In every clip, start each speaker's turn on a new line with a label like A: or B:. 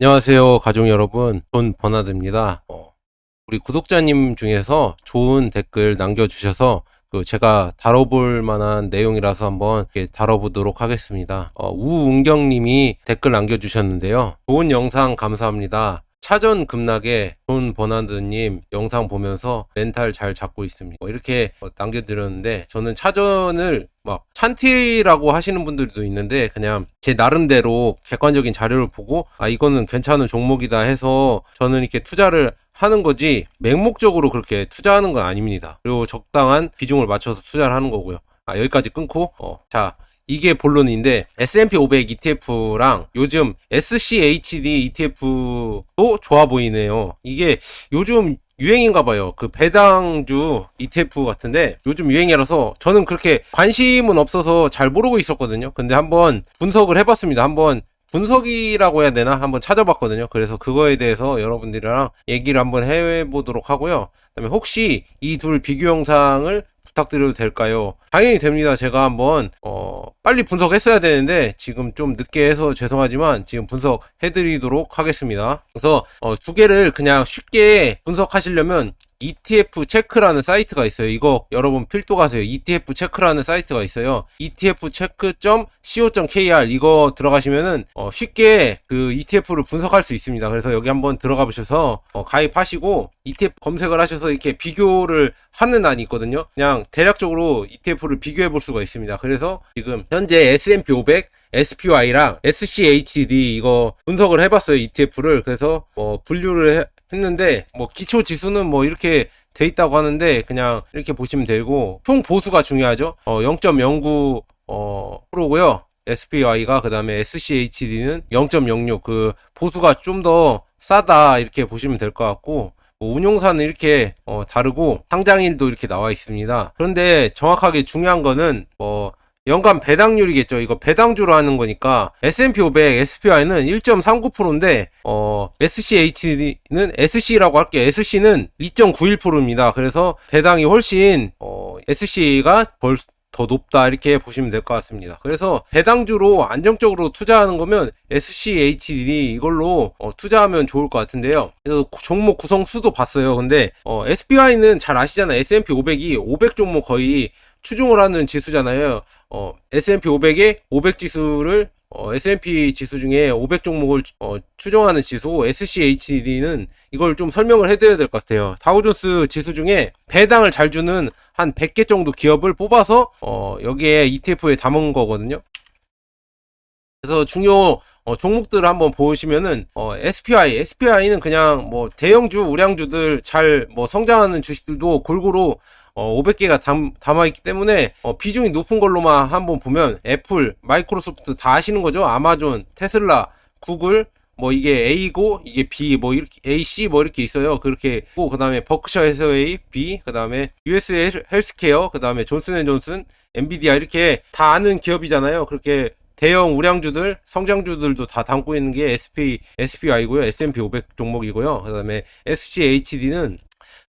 A: 안녕하세요, 가족 여러분. 존 버나드입니다. 어, 우리 구독자님 중에서 좋은 댓글 남겨주셔서 그 제가 다뤄볼 만한 내용이라서 한번 다뤄보도록 하겠습니다. 어, 우은경님이 댓글 남겨주셨는데요. 좋은 영상 감사합니다. 차전 급락에 존 버나드님 영상 보면서 멘탈 잘 잡고 있습니다. 뭐 이렇게 어, 남겨드렸는데 저는 차전을 막 찬티라고 하시는 분들도 있는데 그냥 제 나름대로 객관적인 자료를 보고 아 이거는 괜찮은 종목이다 해서 저는 이렇게 투자를 하는 거지 맹목적으로 그렇게 투자하는 건 아닙니다. 그리고 적당한 비중을 맞춰서 투자를 하는 거고요. 아 여기까지 끊고 어, 자 이게 본론인데 S&P 500 ETF랑 요즘 SCHD ETF도 좋아 보이네요. 이게 요즘 유행인가 봐요. 그 배당주 ETF 같은데 요즘 유행이라서 저는 그렇게 관심은 없어서 잘 모르고 있었거든요. 근데 한번 분석을 해봤습니다. 한번 분석이라고 해야 되나 한번 찾아봤거든요. 그래서 그거에 대해서 여러분들이랑 얘기를 한번 해보도록 하고요. 그다음에 혹시 이 둘 비교 영상을 부탁드려도 될까요? 당연히 됩니다. 제가 한번 어, 빨리 분석했어야 되는데 지금 좀 늦게 해서 죄송하지만 지금 분석해드리도록 하겠습니다. 그래서 어, 두 개를 그냥 쉽게 분석하시려면 ETF 체크라는 사이트가 있어요. 이거 여러분 필도 가세요. ETF 체크라는 사이트가 있어요. ETF 체크.co.kr 이거 들어가시면은 어 쉽게 그 ETF를 분석할 수 있습니다. 그래서 여기 한번 들어가 보셔서 어 가입하시고 ETF 검색을 하셔서 이렇게 비교를 하는 안이 있거든요. 그냥 대략적으로 ETF를 비교해 볼 수가 있습니다. 그래서 지금 현재 S&P 500 SPY랑 SCHD 이거 분석을 해봤어요 ETF를 그래서 뭐 분류를 해, 했는데 뭐 기초 지수는 뭐 이렇게 돼 있다고 하는데 그냥 이렇게 보시면 되고 총 보수가 중요하죠. 어 0.09 어, 프로고요. SPY가 그 다음에 SCHD는 0.06 그 보수가 좀 더 싸다 이렇게 보시면 될 것 같고 뭐 운용사는 이렇게 어, 다르고 상장일도 이렇게 나와 있습니다. 그런데 정확하게 중요한 거는 뭐 연간 배당률이겠죠. 이거 배당주로 하는 거니까 S&P 500, SPY는 1.39%인데 어, SCH는 SC라고 할게요. SC는 2.91%입니다. 그래서 배당이 훨씬 어, SC가 벌, 더 높다 이렇게 보시면 될 것 같습니다. 그래서 배당주로 안정적으로 투자하는 거면 SCHD 이걸로 어, 투자하면 좋을 것 같은데요. 그래서 종목 구성 수도 봤어요. 근데 어, SPY는 잘 아시잖아요. S&P 500이 500 종목 거의 추종을 하는 지수잖아요. 어, S&P 500의 500 지수를 어, S&P 지수 중에 500 종목을 어, 추정하는 지수 SCHD는 이걸 좀 설명을 해드려야 될 것 같아요. 다우존스 지수 중에 배당을 잘 주는 한 100개 정도 기업을 뽑아서 어, 여기에 ETF에 담은 거거든요. 그래서 중요 어, 종목들을 한번 보시면은 어, SPI, SPI는 그냥 뭐 대형주, 우량주들 잘 뭐 성장하는 주식들도 골고루 어, 500개가 담, 담아있기 때문에 어, 비중이 높은 걸로만 한번 보면 애플, 마이크로소프트 다 아시는 거죠? 아마존, 테슬라, 구글, 뭐 이게 A고 이게 B 뭐 이렇게 A, C 뭐 이렇게 있어요. 그렇게 고 그다음에 버크셔 해서웨이 B 그다음에 US 헬스케어 그다음에 존슨앤존슨, 엔비디아 이렇게 다 아는 기업이잖아요. 그렇게 대형 우량주들, 성장주들도 다 담고 있는 게 SP, SPI고요. S&P 500 종목이고요. 그다음에 SCHD는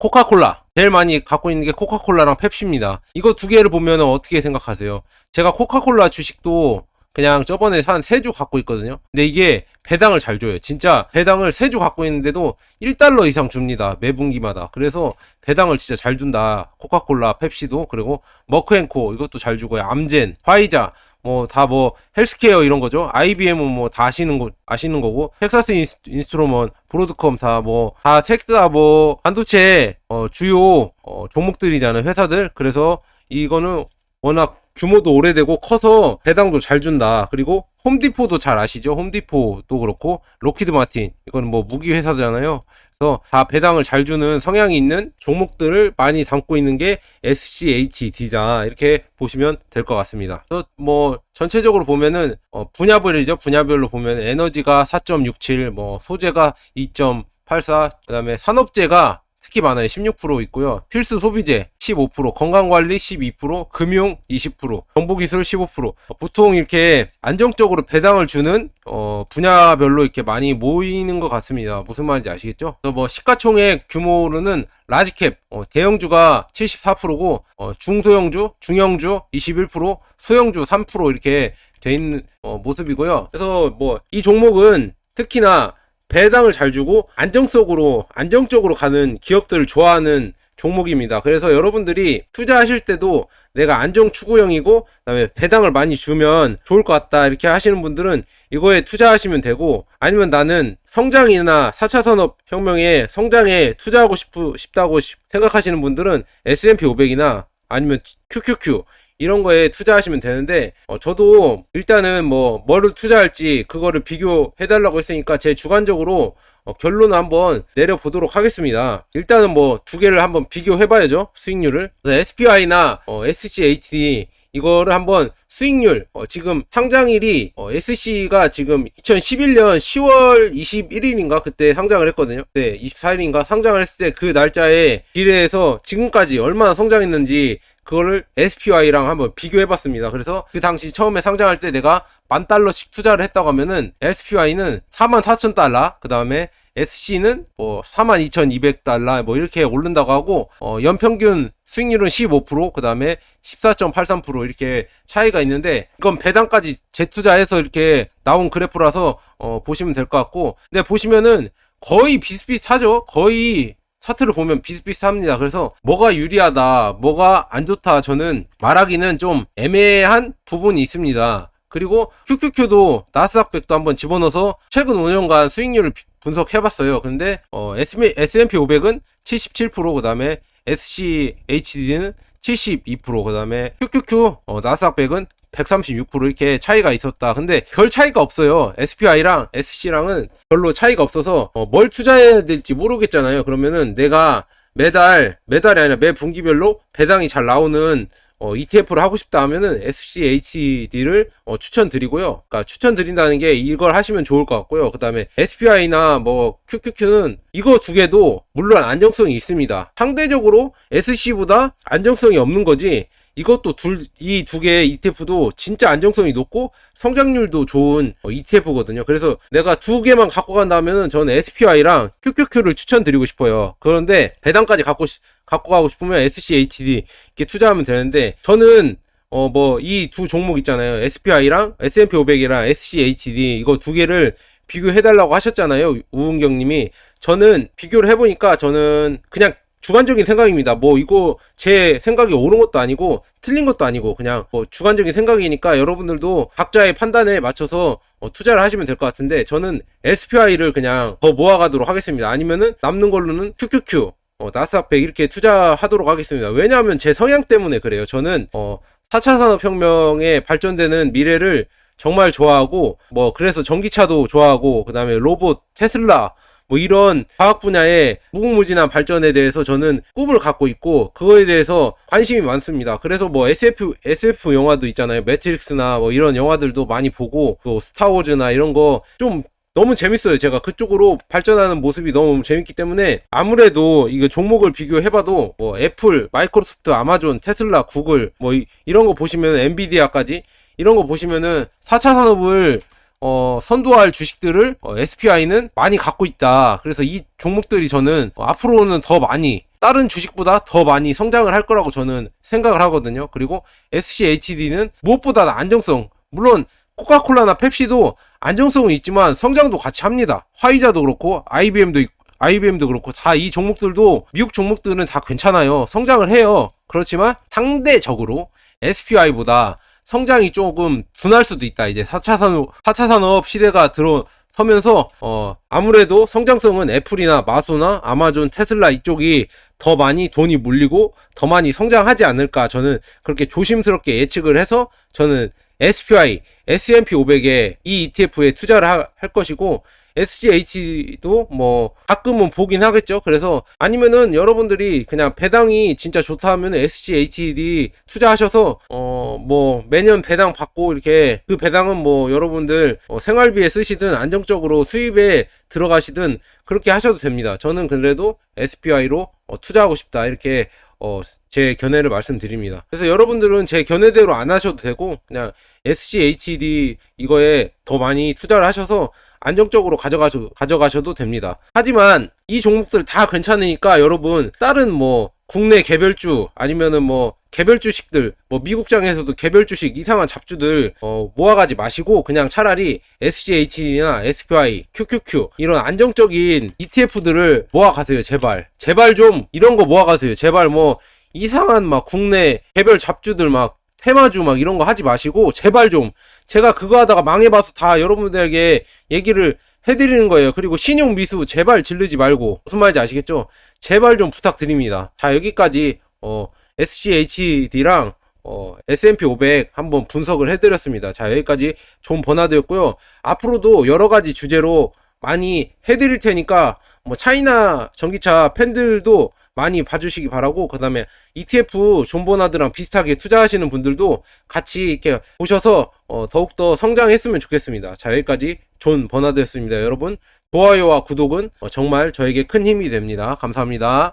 A: 코카콜라 제일 많이 갖고 있는 게 코카콜라랑 펩시입니다. 이거 두 개를 보면 어떻게 생각하세요? 제가 코카콜라 주식도 그냥 저번에 산 세 주 갖고 있거든요. 근데 이게 배당을 잘 줘요. 진짜 배당을 세 주 갖고 있는데도 1달러 이상 줍니다. 매 분기마다. 그래서 배당을 진짜 잘 준다. 코카콜라, 펩시도 그리고 머크앤코 이것도 잘 주고요. 암젠, 화이자 뭐 다뭐 뭐 헬스케어 이런 거죠. IBM은 뭐 다 아시는 거 아시는 거고 텍사스 인스트로먼, 브로드컴 다 뭐다 섹다 뭐 반도체 어, 주요 어, 종목들이잖아요 회사들. 그래서 이거는 워낙 규모도 오래되고 커서 배당도 잘 준다. 그리고 홈디포도 잘 아시죠? 홈디포도 그렇고 로키드 마틴 이거는 뭐 무기 회사잖아요. 그래서 다 배당을 잘 주는 성향이 있는 종목들을 많이 담고 있는 게 SCHD자 이렇게 보시면 될 것 같습니다. 뭐 전체적으로 보면은 어 분야별이죠. 분야별로 보면 에너지가 4.67, 뭐 소재가 2.84, 그다음에 산업재가 특히 많아요. 16% 있고요. 필수 소비재 15%, 건강관리 12%, 금융 20%, 정보기술 15%. 보통 이렇게 안정적으로 배당을 주는 어, 분야별로 이렇게 많이 모이는 것 같습니다. 무슨 말인지 아시겠죠? 그래서 뭐 시가총액 규모로는 라지캡 어, 대형주가 74%고 어, 중소형주, 중형주 21%, 소형주 3% 이렇게 돼 있는 어, 모습이고요. 그래서 뭐 이 종목은 특히나 배당을 잘 주고 안정적으로 안정적으로 가는 기업들을 좋아하는 종목입니다. 그래서 여러분들이 투자하실 때도 내가 안정 추구형이고 그다음에 배당을 많이 주면 좋을 것 같다 이렇게 하시는 분들은 이거에 투자하시면 되고 아니면 나는 성장이나 4차 산업 혁명의 성장에 투자하고 싶, 싶다고 시- 생각하시는 분들은 S&P 500이나 아니면 QQQ 이런 거에 투자하시면 되는데 어, 저도 일단은 뭐 뭐를 투자할지 그거를 비교해 달라고 했으니까 제 주관적으로 어, 결론을 한번 내려보도록 하겠습니다. 일단은 뭐 두 개를 한번 비교해 봐야죠. 수익률을. SPI나 SCHD 이거를 한번 수익률 어, 지금 상장일이 어, SC가 지금 2011년 10월 21일인가 그때 상장을 했거든요. 네, 24일인가 상장을 했을 때 그 날짜에 비례해서 지금까지 얼마나 성장했는지 그거를 SPY랑 한번 비교해 봤습니다. 그래서 그 당시 처음에 상장할 때 내가 만 달러씩 투자를 했다고 하면은 SPY는 4만 4천 달러, 그 다음에 SC는 뭐 4만 2,200달러 뭐 이렇게 오른다고 하고 어, 연평균 수익률은 15%, 그 다음에 14.83% 이렇게 차이가 있는데 이건 배당까지 재투자해서 이렇게 나온 그래프라서 어, 보시면 될 것 같고 근데 보시면은 거의 비슷비슷하죠. 거의 차트를 보면 비슷비슷합니다. 그래서 뭐가 유리하다, 뭐가 안 좋다 저는 말하기는 좀 애매한 부분이 있습니다. 그리고 QQQ도 나스닥백도 한번 집어넣어서 최근 5년간 수익률을 비- 분석해봤어요. 근데 어, S&P 500은 77%, 그 다음에 SCHD는 72%, 그 다음에 QQQ 어, 나스닥백은 136% 이렇게 차이가 있었다. 근데 별 차이가 없어요. SPI랑 SC랑은 별로 차이가 없어서 어, 뭘 투자해야 될지 모르겠잖아요. 그러면은 내가 매달 매달이 아니라 매 분기별로 배당이 잘 나오는 어, ETF를 하고 싶다 하면은 SCHD를 어, 추천드리고요. 그러니까 추천드린다는 게 이걸 하시면 좋을 것 같고요. 그다음에 SPI나 뭐 QQQ는 이거 두 개도 물론 안정성이 있습니다. 상대적으로 SC보다 안정성이 없는 거지. 이것도 둘, 이 두 개의 ETF도 진짜 안정성이 높고 성장률도 좋은 어, ETF거든요. 그래서 내가 두 개만 갖고 간다면은 저는 SPI랑 QQQ를 추천드리고 싶어요. 그런데 배당까지 갖고, 싶- 갖고 가고 싶으면 SCHD 이렇게 투자하면 되는데 저는 어 뭐 이 두 종목 있잖아요. SPI랑 S&P 500이랑 SCHD 이거 두 개를 비교해 달라고 하셨잖아요. 우은경 님이. 저는 비교를 해 보니까 저는 그냥 주관적인 생각입니다. 뭐 이거 제 생각이 옳은 것도 아니고 틀린 것도 아니고 그냥 뭐 주관적인 생각이니까 여러분들도 각자의 판단에 맞춰서 어, 투자를 하시면 될 것 같은데 저는 SPI를 그냥 더 모아가도록 하겠습니다. 아니면은 남는 걸로는 QQQ 어, 나스닥 100 이렇게 투자하도록 하겠습니다. 왜냐하면 제 성향 때문에 그래요. 저는 어, 4차 산업혁명에 발전되는 미래를 정말 좋아하고 뭐 그래서 전기차도 좋아하고 그다음에 로봇, 테슬라 뭐 이런 과학 분야의 무궁무진한 발전에 대해서 저는 꿈을 갖고 있고 그거에 대해서 관심이 많습니다. 그래서 뭐 SF SF 영화도 있잖아요. 매트릭스나 뭐 이런 영화들도 많이 보고 또 스타워즈나 이런 거 좀 너무 재밌어요. 제가 그쪽으로 발전하는 모습이 너무 재밌기 때문에 아무래도 이거 종목을 비교해봐도 뭐 애플, 마이크로소프트, 아마존, 테슬라, 구글 뭐 이, 이런 거 보시면 엔비디아까지 이런 거 보시면은 4차 산업을 어, 선도할 주식들을 어, SPI는 많이 갖고 있다. 그래서 이 종목들이 저는 어, 앞으로는 더 많이 다른 주식보다 더 많이 성장을 할 거라고 저는 생각을 하거든요. 그리고 SCHD는 무엇보다 안정성. 물론 코카콜라나 펩시도 안정성은 있지만 성장도 같이 합니다. 화이자도 그렇고 IBM도 있고 IBM도 그렇고 다 이 종목들도 미국 종목들은 다 괜찮아요. 성장을 해요. 그렇지만 상대적으로 SPI보다 성장이 조금 둔할 수도 있다. 이제 4차 산업, 4차 산업 시대가 들어서면서, 어, 아무래도 성장성은 애플이나 마소나 아마존, 테슬라 이쪽이 더 많이 돈이 물리고 더 많이 성장하지 않을까. 저는 그렇게 조심스럽게 예측을 해서 저는 SPI, S&P 500에 이 ETF에 투자를 하- 할 것이고, SCH도 뭐 가끔은 보긴 하겠죠. 그래서 아니면은 여러분들이 그냥 배당이 진짜 좋다 하면 SCHD 투자하셔서 어 뭐 매년 배당 받고 이렇게 그 배당은 뭐 여러분들 어, 생활비에 쓰시든 안정적으로 수입에 들어가시든 그렇게 하셔도 됩니다. 저는 그래도 SPI로 어, 투자하고 싶다 이렇게 어, 제 견해를 말씀드립니다. 그래서 여러분들은 제 견해대로 안 하셔도 되고 그냥 SCHD 이거에 더 많이 투자를 하셔서 안정적으로 가져가셔, 가져가셔도 됩니다. 하지만 이 종목들 다 괜찮으니까 여러분 다른 뭐 국내 개별주 아니면은 뭐 개별 주식들 뭐 미국장에서도 개별 주식 이상한 잡주들 어, 모아가지 마시고 그냥 차라리 SCH나 SPY, QQQ 이런 안정적인 ETF들을 모아가세요 제발 제발 좀 이런 거 모아가세요 제발 뭐 이상한 막 국내 개별 잡주들 막 테마주 막 이런 거 하지 마시고 제발 좀 제가 그거 하다가 망해봐서 다 여러분들에게 얘기를 해드리는 거예요. 그리고 신용 미수 제발 질르지 말고 무슨 말인지 아시겠죠? 제발 좀 부탁드립니다. 자 여기까지 어, SCHD랑 어, S&P 500 한번 분석을 해드렸습니다. 자 여기까지 존 버나드였고요. 앞으로도 여러 가지 주제로 많이 해드릴 테니까 뭐 차이나 전기차 팬들도 많이 봐주시기 바라고 그 다음에 ETF 존 버나드랑 비슷하게 투자하시는 분들도 같이 이렇게 보셔서 어, 더욱더 성장했으면 좋겠습니다. 자 여기까지 존 버나드였습니다. 여러분 좋아요와 구독은 어, 정말 저에게 큰 힘이 됩니다. 감사합니다.